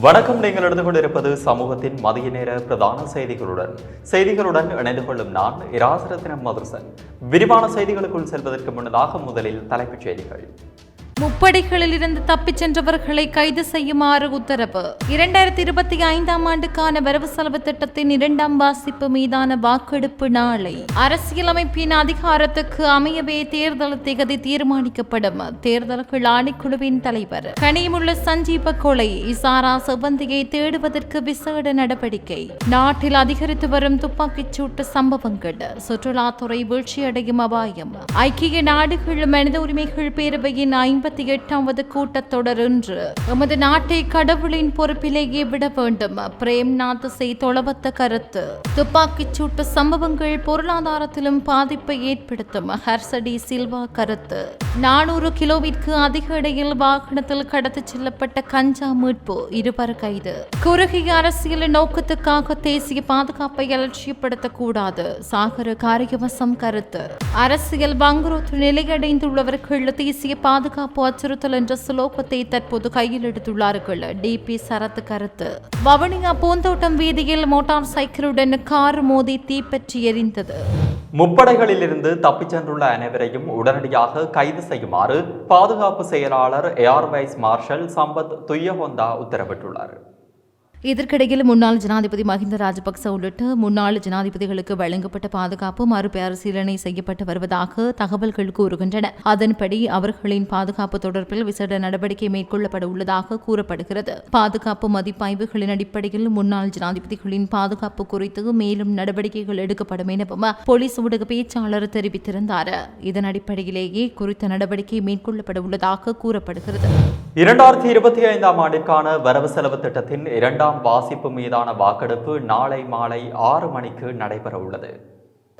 வணக்கம் நீங்கள் எடுத்துக் கொண்டிருப்பது சமூகத்தின் மதிய நேர பிரதான செய்திகளுடன். செய்திகளுடன் இணைந்து கொள்ளும் நான் இராசரத்தினம் மதுசன் விரிவான செய்திகளுக்குள் செல்வதற்கு முன்னதாக முதலில் தலைப்புச் செய்திகள். முப்படைகளிலிருந்து தப்பிச் சென்றவர்களை கைது செய்யுமாறு உத்தரவு. இரண்டாயிரத்தி இருபத்தி ஐந்தாம் ஆண்டுக்கான வரவு செலவு திட்டத்தின் இரண்டாம் வாசிப்பு மீதான வாக்கெடுப்பு நாளை. அரசியலமைப்பின் அதிகாரத்துக்கு அமையவே தேர்தல் திகதி தீர்மானிக்கப்படும். தேர்தல்கள் ஆணைக்குழுவின் தலைவர். கனியமுள்ள சஞ்சீப கொலை இசாரா செவ்வந்தியை தேடுவதற்கு விசேட நடவடிக்கை. நாட்டில் அதிகரித்து வரும் துப்பாக்கிச் சூட்டு சம்பவங்கள். சுற்றுலாத்துறை வீழ்ச்சியடையும் அபாயம். ஐக்கிய நாடுகள் மனித உரிமைகள் பேரவையின் ஐம்பத்தி எட்டாவது கூட்டத்தொடர் இன்று. எமது நாட்டை கடவுளின் பொறுப்பிலேயே விட வேண்டும். பிரேம்நாத் செய் தொளவத்த கருத்து. துப்பாக்கிச் சூட்டு சம்பவங்கள் பொருளாதாரத்திலும் பாதிப்பை ஏற்படுத்தும். ஹர்சடி சில்வா கருத்து. நானூறு கிலோவிற்கு அதிக இடையில் வாகனத்தில் கடத்திச் செல்லப்பட்ட கஞ்சா மீட்பு. இருவர் கைது. குறுகிய அரசியல் நோக்கத்துக்காக தேசிய பாதுகாப்பை அலட்சியப்படுத்தக்கூடாது. சாகர காரியவசம் கருத்து. அரசியல் வங்குரோத்து நிலையடைந்துள்ளவர்கள் தேசிய பாதுகாப்பு அச்சுறுத்தல் என்ற சுலோகத்தை தற்போது கையில் எடுத்துள்ளார்கள். டிபி சரத் கருத்து. வவுனியா பூந்தோட்டம் வீதியில் மோட்டார் சைக்கிளுடன் கார் மோதி தீப்பற்றி எரிந்தது. முப்படைகளிலிருந்து தப்பிச் சென்றுள்ள அனைவரையும் உடனடியாக கைது செய்யுமாறு பாதுகாப்பு செயலாளர் air vice marshal Sampath Thuyyacontha உத்தரவிட்டுள்ளார். இதற்கிடையில் முன்னாள் ஜனாதிபதி மஹிந்த ராஜபக்ச உள்ளிட்ட முன்னாள் ஜனாதிபதிகளுக்கு வழங்கப்பட்ட பாதுகாப்பு மறுபரிசீலனை செய்யப்பட்டு வருவதாக தகவல்கள் கூறுகின்றன. அதன்படி அவர்களின் பாதுகாப்பு தொடர்பில் விசேட நடவடிக்கை மேற்கொள்ளப்பட உள்ளதாக கூறப்படுகிறது. பாதுகாப்பு மதிப்பாய்வுகளின் அடிப்படையில் முன்னாள் ஜனாதிபதிகளின் பாதுகாப்பு குறித்து மேலும் நடவடிக்கைகள் எடுக்கப்படும் எனவும் போலீஸ் ஊடக பேச்சாளர் தெரிவித்திருந்தார். இதன் அடிப்படையிலேயே குறித்த நடவடிக்கை மேற்கொள்ளப்பட உள்ளதாக கூறப்படுகிறது. இரண்டாயிரத்தி இருபத்தி ஐந்தாம் ஆண்டிற்கான வரவு செலவு திட்டத்தின் இரண்டாம் வாசிப்பு மீதான வாக்கெடுப்பு நாளை மாலை ஆறு மணிக்கு நடைபெற உள்ளது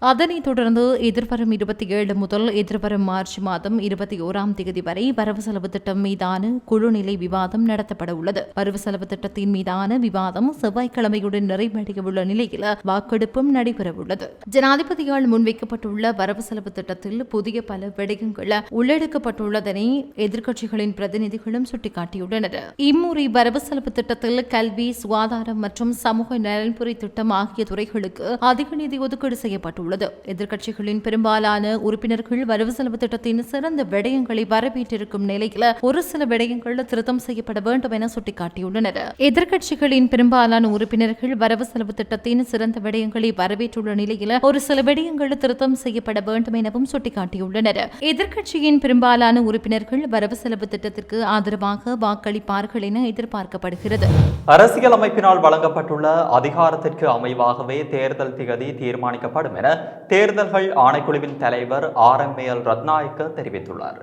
அதனைத் தொடர்ந்து எதிர்வரும் இருபத்தி ஏழு முதல் எதிர்வரும் மார்ச் மாதம் இருபத்தி ஓராம் தேதி வரை வரவு செலவு திட்டம் மீதான குழுநிலை விவாதம் நடத்தப்பட உள்ளது வரவு செலவு திட்டத்தின் மீதான விவாதம் செவ்வாய்க்கிழமையுடன் நிறைவடையவுள்ள நிலையில் வாக்கெடுப்பும் நடைபெறவுள்ளது. ஜனாதிபதியால் முன்வைக்கப்பட்டுள்ள வரவு செலவு திட்டத்தில் புதிய பல விடயங்கள் உள்ளெடுக்கப்பட்டுள்ளதனை எதிர்க்கட்சிகளின் பிரதிநிதிகளும் சுட்டிக்காட்டியுள்ளனர். இம்முறை வரவு செலவு திட்டத்தில் கல்வி சுகாதாரம் மற்றும் சமூக நலன்புரி திட்டம் ஆகிய துறைகளுக்கு அதிக நிதி ஒதுக்கீடு செய்யப்பட்டுள்ளது. உள்ளது. எதிர்க்கட்சிகளின் பெரும்பாலான உறுப்பினர்கள் வரவு செலவு திட்டத்தின் சிறந்த விடயங்களை வரவேற்றிருக்கும் நிலையில் ஒரு சில விடயங்கள் திருத்தம் செய்யப்பட வேண்டும் என சுட்டிக்காட்டியுள்ளனர். எதிர்க்கட்சிகளின் பெரும்பாலான உறுப்பினர்கள் வரவு செலவு திட்டத்தின் சிறந்த விடயங்களை வரவேற்றுள்ள நிலையில் ஒரு சில விடயங்கள் திருத்தம் செய்யப்பட வேண்டும் எனவும் சுட்டிக்காட்டியுள்ளனர். எதிர்க்கட்சியின் பெரும்பாலான உறுப்பினர்கள் வரவு செலவு திட்டத்திற்கு ஆதரவாக வாக்களிப்பார்கள் என எதிர்பார்க்கப்படுகிறது. அரசியல் அமைப்பினால் வழங்கப்பட்டுள்ள அதிகாரத்திற்கு அமைவாகவே தேர்தல் திகதி தீர்மானிக்கப்படும் என தேர்தல்கள் ஆணைக்குழுவின் தலைவர் ஆர் எம் எல் ரத்நாயக்க தெரிவித்துள்ளார்.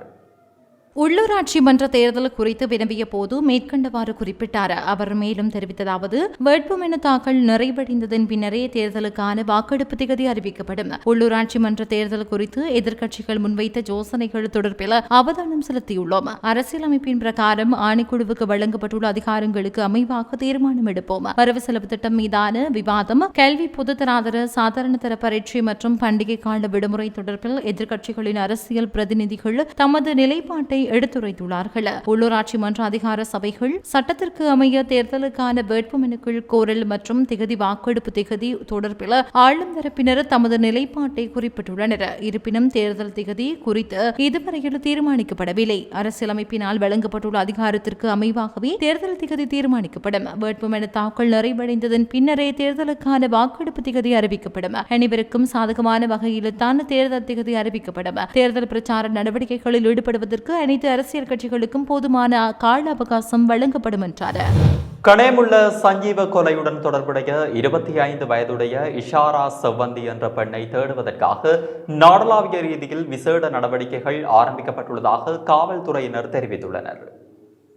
உள்ளூராட்சி மன்ற தேர்தல் குறித்து வினவிய போது மேற்கண்டவாறு குறிப்பிட்டார். அவர் மேலும் தெரிவித்ததாவது வேட்புமனு தாக்கல் நிறைவடைந்ததன் பின்னரே தேர்தலுக்கான வாக்கெடுப்பு திகதி அறிவிக்கப்படும். உள்ளூராட்சி மன்ற தேர்தல் குறித்து எதிர்க்கட்சிகள் முன்வைத்த யோசனைகள் தொடர்பில் அவதானம் செலுத்தியுள்ளோம். அரசியலமைப்பின் பிரகாரம் ஆணைக்குழுவுக்கு வழங்கப்பட்டுள்ள அதிகாரங்களுக்கு அமைவாக தீர்மானம் எடுப்போம். வரவு செலவு திட்டம் மீதான விவாதம் கல்வி பொதுத்தராதர சாதாரண தர பரீட்சை மற்றும் பண்டிகை கால விடுமுறை தொடர்பில் எதிர்க்கட்சிகளின் அரசியல் பிரதிநிதிகள் தமது நிலைப்பாட்டை எடுத்துரைத்துள்ளார்கள். உள்ளூராட்சி மன்ற அதிகார சபைகள் சட்டத்திற்கு அமைய தேர்தலுக்கான வேட்புமனுக்கள் கோரல் மற்றும் திகதி வாக்கெடுப்பு திகதி தொடர்பில் ஆளும் தரப்பினர் தமது நிலைப்பாட்டை குறிப்பிட்டுள்ளனர். இருப்பினும் தேர்தல் திகதி குறித்து இதுவரையில் தீர்மானிக்கப்படவில்லை. அரசியலமைப்பினால் வழங்கப்பட்டுள்ள அதிகாரத்திற்கு அமைவாகவே தேர்தல் திகதி தீர்மானிக்கப்படும். வேட்புமனு தாக்கல் நிறைவடைந்ததன் பின்னரே தேர்தலுக்கான வாக்கெடுப்பு திகதி அறிவிக்கப்படும். அனைவருக்கும் சாதகமான வகையில் தான் தேர்தல் திகதி அறிவிக்கப்படும். தேர்தல் பிரச்சார நடவடிக்கைகளில் ஈடுபடுவதற்கு அனைத்து அரசியல் கட்சிகளுக்கும் போதுமான கால அவகாசம் வழங்கப்படும் என்றார். கனேமுள்ள சஞ்சீவ கொலையுடன் தொடர்புடைய இருபத்தி ஐந்து வயதுடைய இஷாரா செவ்வந்தி என்ற பெண்ணை தேடுவதற்காக நாடளாவிய ரீதியில் விசேட நடவடிக்கைகள் ஆரம்பிக்கப்பட்டுள்ளதாக காவல்துறையினர் தெரிவித்துள்ளனர்.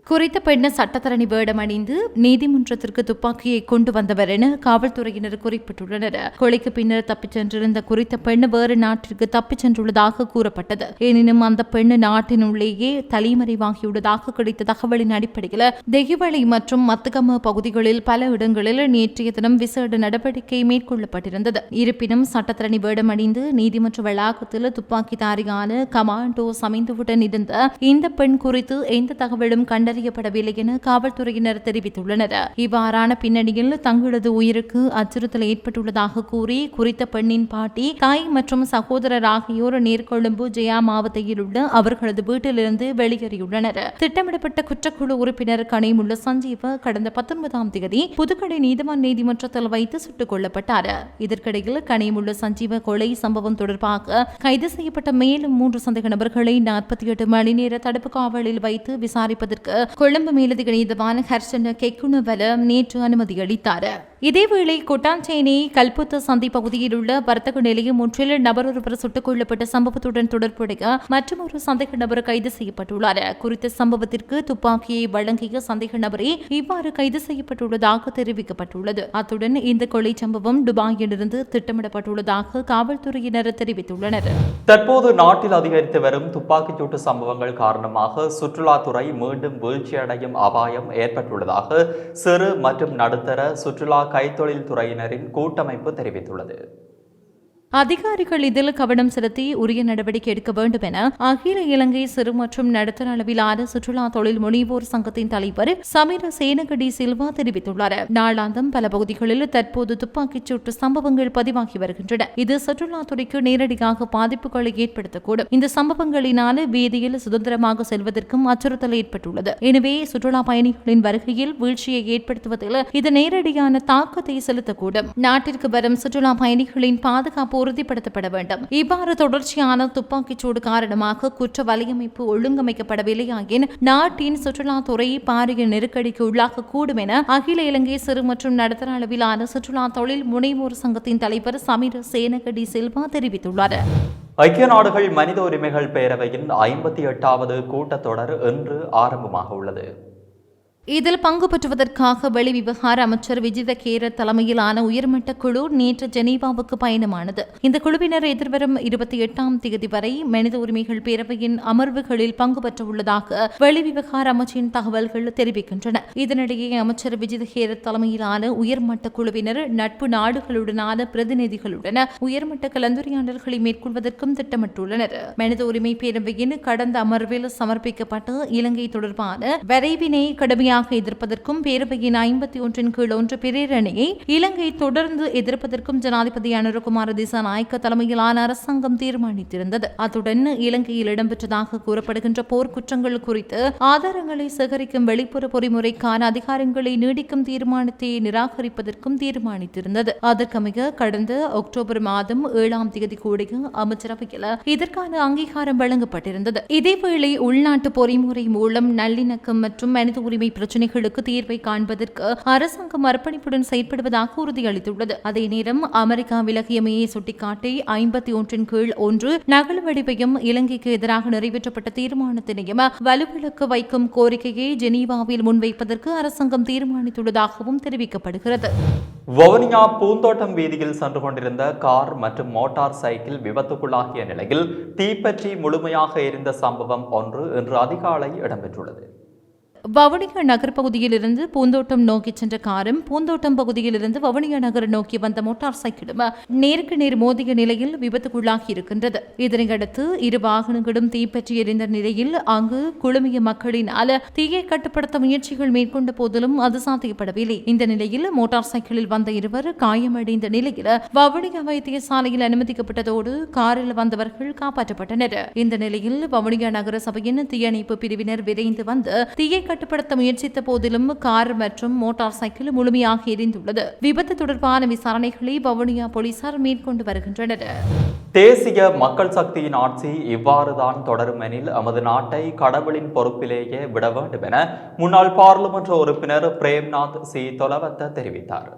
குறித்த பெண்ண சட்டத்தரணி வேடம் அணிந்து நீதிமன்றத்திற்கு துப்பாக்கியை கொண்டு வந்தவர் என காவல்துறையினர் குறிப்பிட்டுள்ளனர். கொலைக்கு பின்னர் தப்பிச் சென்றிருந்த குறித்த பெண் வேறு நாட்டிற்கு தப்பிச் சென்றுள்ளதாக கூறப்பட்டது. எனினும் அந்த பெண் நாட்டினுள்ளேயே தலைமறைவாகியுள்ளதாக கிடைத்த தகவலின் அடிப்படையில் தெகிவளை மற்றும் மத்துகம பகுதிகளில் பல இடங்களில் நேற்றைய தினம் விசேட நடவடிக்கை மேற்கொள்ளப்பட்டிருந்தது. இருப்பினும் சட்டத்தரணி வேடம் அணிந்து நீதிமன்ற வளாகத்தில் துப்பாக்கிதாரியான கமாண்டோஸ் அமைந்துவுடன் இருந்த இந்த பெண் குறித்து எந்த தகவலும் கண்ட கண்டறியப்படவில்லை என காவல்துறையினர் தெரிவித்துள்ளனர். இவ்வாறான பின்னணியில் தங்களது உயிருக்கு அச்சுறுத்தல் ஏற்பட்டுள்ளதாக கூறி குறித்த பெண்ணின் பாட்டி தாய் மற்றும் சகோதரர் ஆகியோர் நீர்கொழும்பு ஜெயா மாவட்டத்தில் உள்ள அவர்களது வீட்டிலிருந்து வெளியேறியுள்ளனர். திட்டமிடப்பட்ட குற்றக்குழு உறுப்பினர் கனிமுள்ள சஞ்சீவ கடந்த பத்தொன்பதாம் தேதி புதுக்கடை நீதிமன்ற நீதிமன்றத்தில் வைத்து சுட்டுக் கொல்லப்பட்டார். இதற்கிடையில் கனிமுள்ள சஞ்சீவ கொலை சம்பவம் தொடர்பாக கைது செய்யப்பட்ட மேலும் மூன்று சந்தேக நபர்களை நாற்பத்தி எட்டு மணி நேர தடுப்பு காவலில் வைத்து விசாரிப்பதற்கு கொழும்பு மேலதிக நீதிவான் ஹர்ஷன கெக்குணவல நேற்று அனுமதி அளித்தார். இதேவேளை கொட்டாஞ்சேனி கல்புத்த சந்தை பகுதியில் உள்ள வர்த்தக நிலையம் ஒன்றில் நபர் ஒருவர் சுட்டுக் கொல்லப்பட்ட சம்பவத்துடன் தொடர்புடைய மற்றொரு சந்தேக நபர் கைது செய்யப்பட்டுள்ளார். குறித்த சம்பவத்திற்கு துப்பாக்கியை வழங்கிய சந்தேக நபரே இவ்வாறு கைது செய்யப்பட்டுள்ளதாக தெரிவிக்கப்பட்டுள்ளது. அத்துடன் இந்த கொலை சம்பவம் துபாயிலிருந்து திட்டமிடப்பட்டுள்ளதாக காவல்துறையினர் தெரிவித்துள்ளனர். தற்போது நாட்டில் அதிகரித்து வரும் துப்பாக்கிச்சூட்டு சம்பவங்கள் காரணமாக சுற்றுலாத்துறை மீண்டும் வீழ்ச்சியடையும் அபாயம் ஏற்பட்டுள்ளதாக சிறு மற்றும் நடுத்தர சுற்றுலா கைத்தொழில் துறையினரின் கூட்டமைப்பு தெரிவித்துள்ளது. அதிகாரிகள் இதில் கவனம் செலுத்தி உரிய நடவடிக்கை எடுக்க வேண்டும் என அகில இலங்கை சிறு மற்றும் நடுத்தர அளவிலான சுற்றுலா தொழில் முனைவோர் சங்கத்தின் தலைவர் சமீர சேனகடி சில்வா தெரிவித்துள்ளார். நாளாந்தம் பல பகுதிகளில் தற்போது துப்பாக்கிச் சூட்டு சம்பவங்கள் பதிவாகி வருகின்றன. இது சுற்றுலாத்துறைக்கு நேரடியாக பாதிப்புகளை ஏற்படுத்தக்கூடும். இந்த சம்பவங்களினால் வீதியில் சுதந்திரமாக செல்வதற்கும் அச்சுறுத்தல் ஏற்பட்டுள்ளது. எனவே சுற்றுலா பயணிகளின் வருகையில் வீழ்ச்சியை ஏற்படுத்துவதில் இது நேரடியான தாக்கத்தை செலுத்தக்கூடும். நாட்டிற்கு வரும் சுற்றுலா பயணிகளின் பாதுகாப்பு உறுதிப்படுத்தப்பட வேண்டும். இவ்வாறு தொடர்ச்சியான துப்பாக்கிச் சூடு காரணமாக குற்ற வலையமைப்பு ஒழுங்கமைக்கப்படவில்லையாயின் நாட்டின் சுற்றுலாத்துறை பாரிய நெருக்கடிக்கு உள்ளாகக்கூடும் என அகில இலங்கை சிறு மற்றும் நடுத்தர அளவிலான சுற்றுலா தொழில் முனைவோர் சங்கத்தின் தலைவர் சமீர சேனகடி சில்வா தெரிவித்துள்ளார். ஐக்கிய நாடுகள் மனித உரிமைகள் பேரவையின் ஐம்பத்தி எட்டாவது கூட்டத்தொடர் இன்று ஆரம்பமாக உள்ளது. இதில் பங்கு பெற்றுவதற்காக வெளிவிவகார அமைச்சர் விஜித கேர தலைமையிலான உயர்மட்ட குழு நேற்று ஜெனீவாவுக்கு பயணமானது. இந்த குழுவினர் எதிர்வரும் இருபத்தி எட்டாம் தேதி வரை மனித உரிமைகள் பேரவையின் அமர்வுகளில் பங்கு பெற்றவுள்ளதாக வெளிவிவகார அமைச்சின் தகவல்கள் தெரிவிக்கின்றன. இதனிடையே அமைச்சர் விஜித கேர தலைமையிலான உயர்மட்ட குழுவினர் நட்பு நாடுகளுடனான பிரதிநிதிகளுடன் உயர்மட்ட கலந்துரையாடல்களை மேற்கொள்வதற்கும் திட்டமிட்டுள்ளனர். மனித உரிமை பேரவையின் கடந்த அமர்வில் சமர்ப்பிக்கப்பட்ட இலங்கை தொடர்பான வரைவினை கடுமையாக கடுமையாக எதிர்ப்பதற்கும் பேரவையின் ஐம்பத்தி ஒன்றின் கீழ் ஒன்று பிரேரணையை இலங்கை தொடர்ந்து எதிர்ப்பதற்கும் ஜனாதிபதி அனுரகுமார திசாநாயக்க தலைமையிலான அரசாங்கம் தீர்மானித்திருந்தது. அத்துடன் இலங்கையில் இடம்பெற்றதாக கூறப்படுகின்ற போர்க்குற்றங்கள் குறித்து ஆதாரங்களை சேகரிக்கும் வெளிப்புற பொறிமுறைக்கான அதிகாரங்களை நீடிக்கும் தீர்மானத்தை நிராகரிப்பதற்கும் தீர்மானித்திருந்தது. அதற்கமைய கடந்த அக்டோபர் மாதம் ஏழாம் தேதி கூடிய அமைச்சரவையில் இதற்கான அங்கீகாரம் வழங்கப்பட்டிருந்தது. இதேவேளை உள்நாட்டு பொறிமுறை மூலம் நல்லிணக்கம் மற்றும் மனித உரிமை பிரச்சினைகளுக்கு தீர்வை காண்பதற்கு அரசாங்கம் அர்ப்பணிப்புடன் செயற்படுவதாக உறுதியளித்துள்ளது. அதே நேரம் அமெரிக்கா விலகியமையை சுட்டிக்காட்டி ஐம்பத்தி ஒன்றின் கீழ் ஒன்று நகல் வடிவையும் இலங்கைக்கு எதிராக நிறைவேற்றப்பட்ட தீர்மானத்தினையும் வலுவிலக்கு வைக்கும் கோரிக்கையை ஜெனீவாவில் முன்வைப்பதற்கு அரசாங்கம் தீர்மானித்துள்ளதாகவும் தெரிவிக்கப்படுகிறது. வவுனியா பூந்தோட்டம் வீதியில் சென்று கொண்டிருந்த கார் மற்றும் மோட்டார் சைக்கிள் விபத்துக்குள்ளாகிய நிலையில் தீப்பற்றி முழுமையாக எரிந்த சம்பவம் ஒன்று இன்று அதிகாலை இடம்பெற்றுள்ளது. வவுனியா நகர் பகுதியிலிருந்து பூந்தோட்டம் நோக்கி சென்ற காரும் பூந்தோட்டம் பகுதியிலிருந்து வவுனியா நகர் நோக்கி வந்த மோட்டார் சைக்கிளும் நேருக்கு நேர் மோதிய நிலையில் விபத்துக்குள்ளாகி இருக்கின்றது. இதனையடுத்து இரு வாகனங்களும் தீப்பற்றி எரிந்த நிலையில் அங்கு குழுமிய மக்களினால் தீயை கட்டுப்படுத்த முயற்சிகள் மேற்கொண்ட போதிலும் அது சாத்தியப்படவில்லை. இந்த நிலையில் மோட்டார் சைக்கிளில் வந்த இருவர் காயமடைந்த நிலையில் வவுனியா வைத்தியசாலையில் அனுமதிக்கப்பட்டதோடு காரில் வந்தவர்கள் காப்பாற்றப்பட்டனர். இந்த நிலையில் வவுனியா நகர சபையின் தீயணைப்பு பிரிவினர் விரைந்து வந்து தீயை கட்டுப்படுத்த முயற்சித்த போதிலும் கார் மற்றும் மோட்டார் சைக்கிள் முழுமையாக எரிந்துள்ளது. விபத்து தொடர்பான விசாரணைகளை வவுனியா போலீசார் மேற்கொண்டு வருகின்றனர். தேசிய மக்கள் சக்தியின் ஆட்சி இவ்வாறுதான் தொடரும் எனில் நமது நாட்டை கடவுளின் பொறுப்பிலேயே விட வேண்டும் என முன்னாள் பாராளுமன்ற உறுப்பினர் பிரேம்நாத் சி. தொலவத்த தெரிவித்தார்.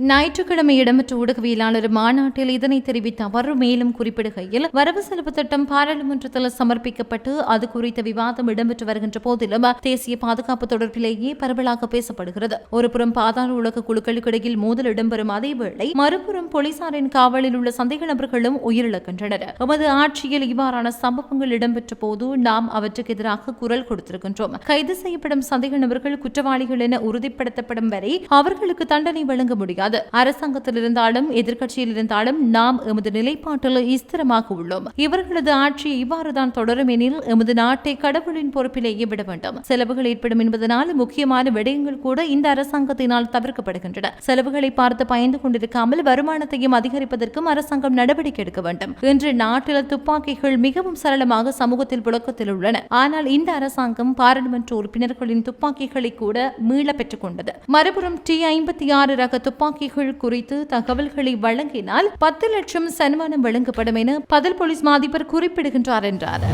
ஞாயிற்றுக்கிழமை இடம்பெற்ற ஊடகவியலாளர் மாநாட்டில் இதனை தெரிவித்த அவர் மேலும் குறிப்பிடுகையில் வரவு செலவு திட்டம் பாராளுமன்றத்தில் சமர்ப்பிக்கப்பட்டு அது குறித்த விவாதம் இடம்பெற்று வருகின்ற போதிலும் தேசிய பாதுகாப்பு தொடர்பிலேயே பரவலாக பேசப்படுகிறது. ஒருபுறம் பாதாள உலக குழுக்களுக்கிடையில் மோதல் இடம்பெறும் அதேவேளை மறுபுறம் போலீசாரின் காவலில் உள்ள சந்தேக நபர்களும் உயிரிழக்கின்றனர். எமது ஆட்சியில் இவ்வாறான சம்பவங்கள் இடம்பெற்ற போது நாம் அவற்றுக்கு எதிராக குரல் கொடுத்திருக்கின்றோம். கைது செய்யப்படும் சந்தேக நபர்கள் குற்றவாளிகள் என உறுதிப்படுத்தப்படும் வரை அவர்களுக்கு தண்டனை வழங்க முடியாது. முடியாது. அரசாங்கத்தில் இருந்தாலும் எதிர்க்கட்சியில் இருந்தாலும் நாம் எமது நிலைப்பாட்டில் ஸ்திரமாக உள்ளோம். இவர்களது ஆட்சி இவ்வாறுதான் தொடரும் எனில் எமது நாட்டை கடவுளின் பொறுப்பிலேயே விட வேண்டும். செலவுகள் ஏற்படும் என்பதனால் முக்கியமான விடயங்கள் கூட இந்த அரசாங்கத்தினால் தவிர்க்கப்படுகின்றன. செலவுகளை பார்த்து பயந்து கொண்டிருக்காமல் வருமானத்தையும் அதிகரிப்பதற்கும் அரசாங்கம் நடவடிக்கை எடுக்க வேண்டும். இன்று நாட்டில் துப்பாக்கிகள் மிகவும் சரளமாக சமூகத்தில் புழக்கத்தில் உள்ளன. ஆனால் இந்த அரசாங்கம் பாராளுமன்ற உறுப்பினர்களின் துப்பாக்கிகளை கூட மீள பெற்றுக் கொண்டது. மறுபுறம் டி ஐம்பத்தி ஆறு ரக துப்பாக்கிகள் குறித்து தகவல்களை வழங்கினால் பத்து லட்சம் சன்மானம் வழங்கப்படும் என பதில் போலீஸ் மாதிபர் குறிப்பிடுகின்றார் என்றார்.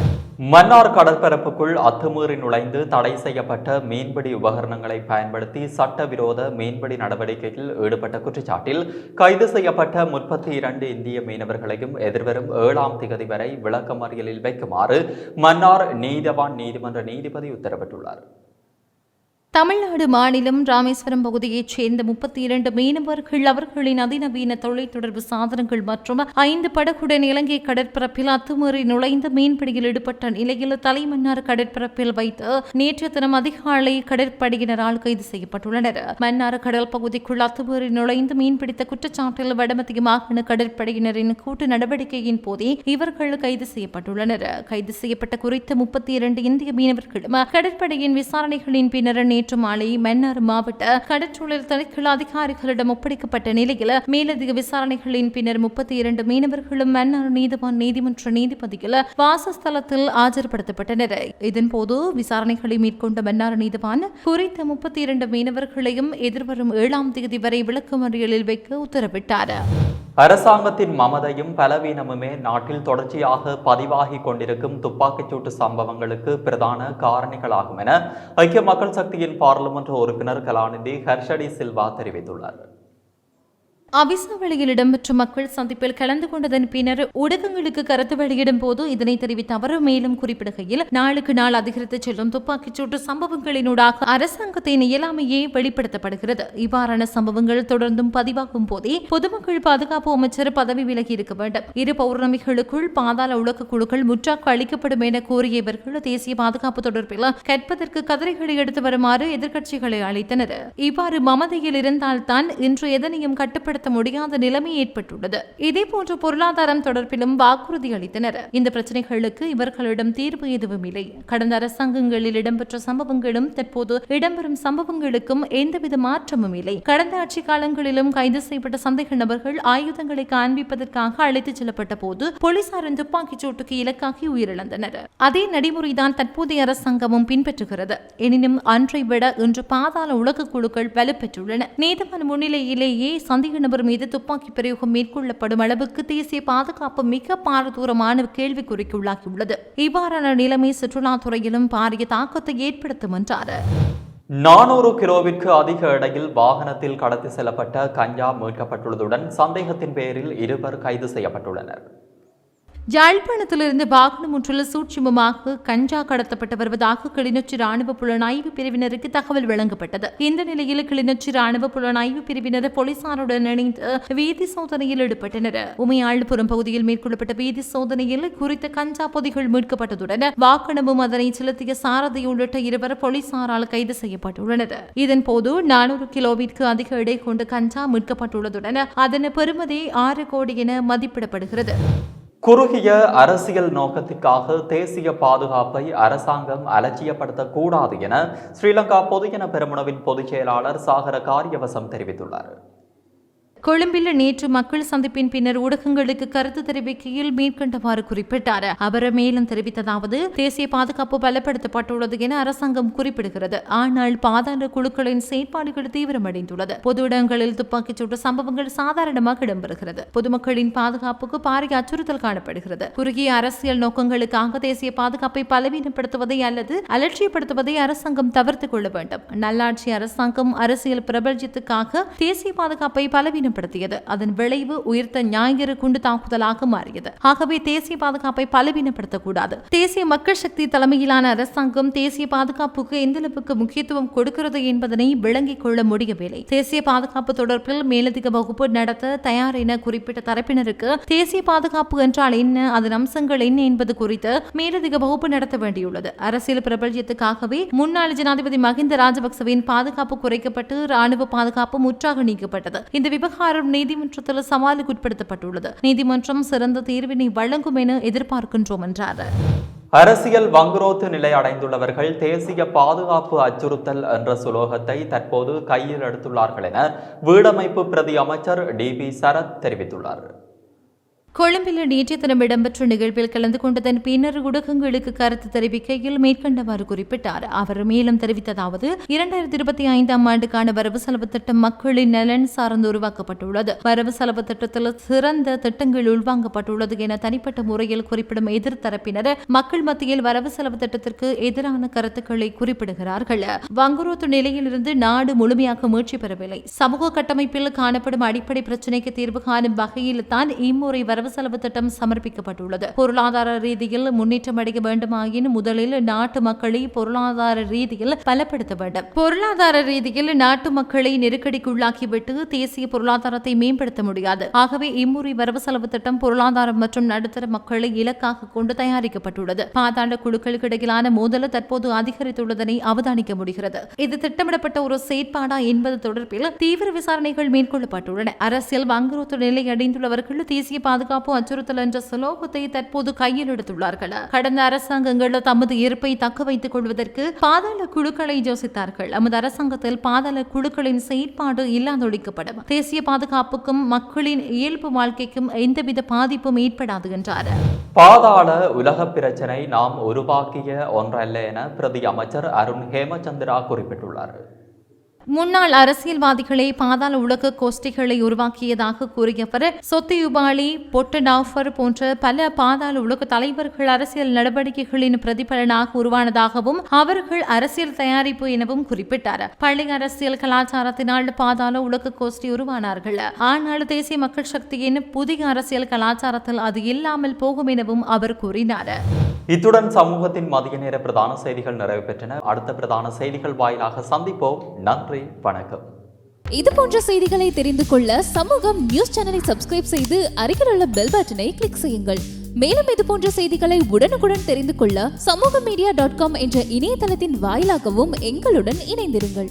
மன்னார் கடற்பரப்புக்குள் அத்துமீறி நுழைந்து தடை செய்யப்பட்ட மீன்பிடி உபகரணங்களை பயன்படுத்தி சட்டவிரோத மீன்பிடி நடவடிக்கையில் ஈடுபட்ட குற்றச்சாட்டில் கைது செய்யப்பட்ட முப்பத்தி இரண்டு இந்திய மீனவர்களையும் எதிர்வரும் ஏழாம் திகதி வரை விளக்கமறியலில் வைக்குமாறு மன்னார் நீதவான் நீதிமன்ற நீதிபதி உத்தரவிட்டுள்ளார். தமிழ்நாடு மாநிலம் ராமேஸ்வரம் பகுதியைச் சேர்ந்த முப்பத்தி இரண்டு மீனவர்கள் அவர்களின் அதிநவீன தொலைத்தொடர்பு சாதனங்கள் மற்றும் ஐந்து படகுடன் இலங்கை கடற்பரப்பில் அத்துமீறி நுழைந்து மீன்பிடியில் ஈடுபட்ட நிலையில் தலைமன்னார் கடற்பரப்பில் வைத்து நேற்று தினம் அதிகாலை கடற்படையினரால் கைது செய்யப்பட்டுள்ளனர். மன்னார் கடல் பகுதிக்குள் அத்துமீறி நுழைந்து மீன்பிடித்த குற்றச்சாட்டில் வடமத்திய மாகாண கடற்படையினரின் கூட்டு நடவடிக்கையின் போதே இவர்கள் கைது செய்யப்பட்டுள்ளனர். கைது செய்யப்பட்ட குறித்த முப்பத்தி இரண்டு இந்திய மீனவர்களும் கடற்படையின் விசாரணைகளின் பின்னர் நேற்று மாலை மன்னார் மாவட்ட கடற்றொழில் திணைக்கள அதிகாரிகளிடம் ஒப்படைக்கப்பட்ட நிலையில் மேலதிக விசாரணைகளின் பின்னர் முப்பத்தி இரண்டு மீனவர்களும் மன்னார் நீதிவான் நீதிமன்ற நீதிபதியில் வாசஸ்தலத்தில் ஆஜர்படுத்தப்பட்டனர். இதன்போது விசாரணைகளை மேற்கொண்ட மன்னார் நீதிவான் குறித்த முப்பத்தி இரண்டு மீனவர்களையும் எதிர்வரும் ஏழாம் தேதி வரை விளக்கமறியலில் வைக்க உத்தரவிட்டார். அரசாங்கத்தின் மமதையும் பலவீனமுமே நாட்டில் தொடர்ச்சியாக பதிவாகி கொண்டிருக்கும் துப்பாக்கிச்சூட்டு சம்பவங்களுக்கு பிரதான காரணிகளாகும் என ஐக்கிய மக்கள் சக்தியின் பாராளுமன்ற உறுப்பினர் கலாநிதி ஹர்ஷடி சில்வா தெரிவித்துள்ளார். அபிசாவளியில் இடம்பெற்ற மக்கள் சந்திப்பில் கலந்து கொண்டதன் பின்னர் ஊடகங்களுக்கு கருத்து வெளியிடும் போது இதனை தெரிவித்த அவர் மேலும் குறிப்பிடுகையில் நாளுக்கு நாள் அதிகரித்து செல்லும் துப்பாக்கிச்சூட்டு சம்பவங்களினூடாக அரசாங்கத்தின் இயலாமையே வெளிப்படுத்தப்படுகிறது. இவ்வாறான சம்பவங்கள் தொடர்ந்தும் பதிவாகும் போதே பொதுமக்கள் பாதுகாப்பு அமைச்சர் பதவி விலகி இருக்க வேண்டும். இரு பௌர்ணமிகளுக்குள் பாதாள உலக குழுக்கள் முற்றாக்கு அளிக்கப்படும் என கூறிய இவர்கள் தேசிய பாதுகாப்பு தொடர்பில் கற்பதற்கு கதிரைகளை எடுத்து வருமாறு எதிர்க்கட்சிகளை அழைத்தனர். இவ்வாறு மமதையில் இருந்தால்தான் இன்று எதனையும் கட்டுப்படுத்த முடியாத நிலைமை ஏற்பட்டுள்ளது. இதேபோன்ற பொருளாதாரம் தொடர்பிலும் வாக்குறுதி அளித்தனர். இந்த பிரச்சனைகளுக்கு இவர்களிடம் தீர்வு எதுவும் இல்லை. கடந்த அரசாங்கங்களில் இடம்பெற்ற சம்பவங்களும் தற்போது இடம்பெறும் சம்பவங்களுக்கும் எந்தவித மாற்றமும் இல்லை. கடந்த ஆட்சி காலங்களிலும் கைது செய்யப்பட்ட சந்தேக நபர்கள் ஆயுதங்களை காண்பிப்பதற்காக அழைத்துச் செல்லப்பட்ட போது போலீசாரின் துப்பாக்கிச் சூட்டுக்கு இலக்காகி உயிரிழந்தனர். அதே நடைமுறைதான் தற்போதைய அரசாங்கமும் பின்பற்றுகிறது. எனினும் அன்றை விட இன்று பாதாள உலக குழுக்கள் வலுப்பெற்றுள்ளன நீதிமன்ற முன்னிலையிலேயே சந்தேக நபர் மீது துப்பாக்கி பிரயோகம் மேற்கொள்ளப்படும் அளவுக்கு தேசிய பாதுகாப்பு மிக பாரதூரமான கேள்விக்குறிக்குள்ளாகியுள்ளது. இவ்வாறான நிலைமை சுற்றுலாத்துறையிலும் பாரிய தாக்கத்தை ஏற்படுத்தும் என்றார். நானூறு கிலோவிற்கு அதிக எடையில் வாகனத்தில் கடத்தி செல்லப்பட்ட கஞ்சா மீட்கப்பட்டுள்ளதுடன் சந்தேகத்தின் பேரில் இருவர் கைது செய்யப்பட்டுள்ளனர். யாழ்ப்பாணத்திலிருந்து வாகனம் ஒன்றில் சூட்சுமமாக கஞ்சா கடத்தப்பட்டு வருவதாக கிளிநொச்சி ராணுவ புலனாய்வு பிரிவினருக்கு தகவல் வழங்கப்பட்டது. இந்த நிலையில் கிளிநொச்சி ராணுவ புலனாய்வு பிரிவினர் போலீசாருடன் இணைந்து வீதி சோதனையில் ஈடுபட்டனர். உமையாள்புரம் பகுதியில் மேற்கொள்ளப்பட்ட வீதி சோதனையில் குறித்த கஞ்சா பொதிகள் மீட்கப்பட்டதுடன் வாகனமும் அதனை செலுத்திய சாரதி உள்ளிட்ட இருவர் போலீசாரால் கைது செய்யப்பட்டுள்ளனர். இதன்போது நானூறு கிலோவிற்கு அதிக எடை கொண்ட கஞ்சா மீட்கப்பட்டுள்ளதுடன் அதன் பெறுமதி ஆறு கோடி என மதிப்பிடப்படுகிறது. குறுகிய அரசியல் நோக்கத்திற்காக தேசிய பாதுகாப்பை அரசாங்கம் அலட்சியப்படுத்தக்கூடாது என ஸ்ரீலங்கா பொதுஜன பெருமுனவின் பொதுச் செயலாளர் சாகர காரியவசம் தெரிவித்துள்ளார். கொழும்பில் நேற்று மக்கள் சந்திப்பின் பின்னர் ஊடகங்களுக்கு கருத்து தெரிவிக்கையில் மேற்கண்டவாறு குறிப்பிட்டார். அவர் மேலும் தெரிவித்ததாவது தேசிய பாதுகாப்பு பலப்படுத்தப்பட்டுள்ளது என அரசாங்கம் குறிப்பிடுகிறது. ஆனால் பாதாள குழுக்களின் செயற்பாடுகள் தீவிரமடைந்துள்ளது. பொது இடங்களில் துப்பாக்கிச் சூட்டு சம்பவங்கள் சாதாரணமாக இடம்பெறுகிறது. பொதுமக்களின் பாதுகாப்புக்கு பாரிய அச்சுறுத்தல் காணப்படுகிறது. குறுகிய அரசியல் நோக்கங்களுக்காக தேசிய பாதுகாப்பை பலவீனப்படுத்துவதை அல்லது அலட்சியப்படுத்துவதை அரசாங்கம் தவிர்த்துக் கொள்ள வேண்டும். நல்லாட்சி அரசாங்கம் அரசியல் பிரபல்யத்துக்காக தேசிய பாதுகாப்பை பலவீனம் பலவீனப்படுத்தியது அதன் விளைவு உயிர்த்த ஞாயிறு குண்டு தாக்குதலாக மாறியது. ஆகவே தேசிய பாதுகாப்பை பலவீனப்படுத்தக்கூடாது. தேசிய மக்கள் சக்தி தலைமையிலான அரசாங்கம் தேசிய பாதுகாப்புக்கு எந்த அளவுக்கு முக்கியத்துவம் கொடுக்கிறது என்பதனை விளங்கிக் கொள்ள முடியவில்லை. தேசிய பாதுகாப்பு தொடர்பில் மேலதிக வகுப்பு நடத்த தயார் என குறிப்பிட்ட தரப்பினருக்கு தேசிய பாதுகாப்பு என்றால் என்ன அதன் அம்சங்கள் என்ன என்பது குறித்து மேலதிக வகுப்பு நடத்த வேண்டியுள்ளது. அரசியல் பிரபல்யத்துக்காகவே முன்னாள் ஜனாதிபதி மஹிந்த ராஜபக்சவின் பாதுகாப்பு குறைக்கப்பட்டு ராணுவ பாதுகாப்பு முற்றாக நீக்கப்பட்டது. இந்த விவகாரம் நீதிமன்றத்தில் சவாலுக்குட்படுத்தப்பட்டுள்ளது நீதிமன்றம் சிறந்த தீர்வினை வழங்கும் என எதிர்பார்க்கின்றோம் என்றார். அரசியல் வங்குரோத்து நிலை அடைந்துள்ளவர்கள் தேசிய பாதுகாப்பு அச்சுறுத்தல் என்ற சுலோகத்தை தற்போது கையில் எடுத்துள்ளார்கள் என வீடமைப்பு பிரதி அமைச்சர் டி பி சரத் தெரிவித்துள்ளார். கொழும்பில் நேற்றைய தினம் இடம்பெற்ற நிகழ்வில் கலந்து கொண்டதன் பின்னர் ஊடகங்களுக்கு கருத்து தெரிவிக்கையில் மேற்கண்டவாறு குறிப்பிட்டார். அவர் மேலும் தெரிவித்ததாவது இரண்டாயிரத்தி இருபத்தி ஐந்தாம் ஆண்டுக்கான வரவு செலவு திட்டம் மக்களின் நலன் சார்ந்து உருவாக்கப்பட்டுள்ளது. வரவு செலவு திட்டத்தில் சிறந்த திட்டங்கள் உள்வாங்கப்பட்டுள்ளது என தனிப்பட்ட முறையில் குறிப்பிடும் எதிர்த்தரப்பினர் மக்கள் மத்தியில் வரவு செலவு திட்டத்திற்கு எதிரான கருத்துக்களை குறிப்பிடுகிறார்கள். வங்குரோத்து நிலையிலிருந்து நாடு முழுமையாக மீழ்ச்சி பெறவில்லை. சமூக கட்டமைப்பில் காணப்படும் அடிப்படை பிரச்சினைக்கு தீர்வு காணும் வகையில் தான் இம்முறை வரவு செலவு திட்டம் சமர்ப்பிக்கப்பட்டுள்ளது. பொருளாதார ரீதியில் முன்னேற்றம் அடைய வேண்டுமாயின் முதலில் நாட்டு மக்களை பொருளாதார ரீதியில் பலப்படுத்த வேண்டும். பொருளாதார ரீதியில் நாட்டு மக்களை நெருக்கடிக்குள்ளாக்கிவிட்டு தேசிய பொருளாதாரத்தை மேம்படுத்த முடியாது. ஆகவே இம்முறை வரவு செலவு திட்டம் பொருளாதாரம் மற்றும் நடுத்தர மக்களை இலக்காக கொண்டு தயாரிக்கப்பட்டுள்ளது. பாதாண்ட குழுக்களுக்கு இடையிலான மோதல் தற்போது அதிகரித்துள்ளதனை அவதானிக்க முடிகிறது. இது திட்டமிடப்பட்ட ஒரு செயற்பாடா என்பது தொடர்பில் தீவிர விசாரணைகள் மேற்கொள்ளப்பட்டுள்ளன. அரசியல் வங்குரோத்து நிலை அடைந்துள்ளவர்கள் தேசிய பாதுகாப்பு பாதுகாப்பு அச்சுறுத்தல் என்ற சுலோகத்தை தற்போது கையில் எடுத்துள்ளார்கள். கடந்த அரசாங்கங்கள் தமது இருப்பை தக்க வைத்துக் கொள்வதற்கு பாதாள குழுக்களை யோசித்தார்கள். நமது அரசாங்கத்தில் பாதாள குழுக்களின் செயற்பாடு இல்லாதொழிக்கப்படும். தேசிய பாதுகாப்புக்கும் மக்களின் இயல்பு வாழ்க்கைக்கும் எந்தவித பாதிப்பும் ஏற்படாது என்றார். பாதாள உலக பிரச்சனை நாம் உருவாக்கிய ஒன்றல்ல என பிரதி அமைச்சர் அருண் ஹேமச்சந்திரா குறிப்பிட்டுள்ளார். முன்னாள் அரசியல்வாதிகளே பாதாள உலக கோஷ்டிகளை உருவாக்கியதாக கூறியவர் சொத்தியுபாலி பொட்டடாஃபர் போன்ற பல பாதாள உலக தலைவர்கள் அரசியல் நடவடிக்கைகளின் பிரதிபலனாக உருவானதாகவும் அவர்கள் அரசியல் தயாரிப்பு எனவும் குறிப்பிட்டார். பள்ளி அரசியல் கலாச்சாரத்தினால் பாதாள உலக கோஷ்டி உருவானார்கள். ஆனால் தேசிய மக்கள் சக்தியின் புதிய அரசியல் கலாச்சாரத்தில் அது இல்லாமல் போகும் எனவும் அவர் கூறினார். இத்துடன் சமூகத்தின் மதிய நேர பிரதான செய்திகள் நிறைவு பெற்றன. அடுத்த பிரதான செய்திகள் வாயிலாக சந்திப்போம். நன்றி வணக்கம். இது போன்ற செய்திகளை தெரிந்து கொள்ள சமூகம் நியூஸ் சேனலை சப்ஸ்கிரைப் செய்து அருகில் உள்ள பெல் பட்டனை கிளிக் செய்யுங்கள். மேலும் இது போன்ற செய்திகளை உடனுக்குடன் தெரிந்து கொள்ள சமூக மீடியா டாட் காம் என்ற இணையதளத்தின் வாயிலாகவும் எங்களுடன் இணைந்திருங்கள்.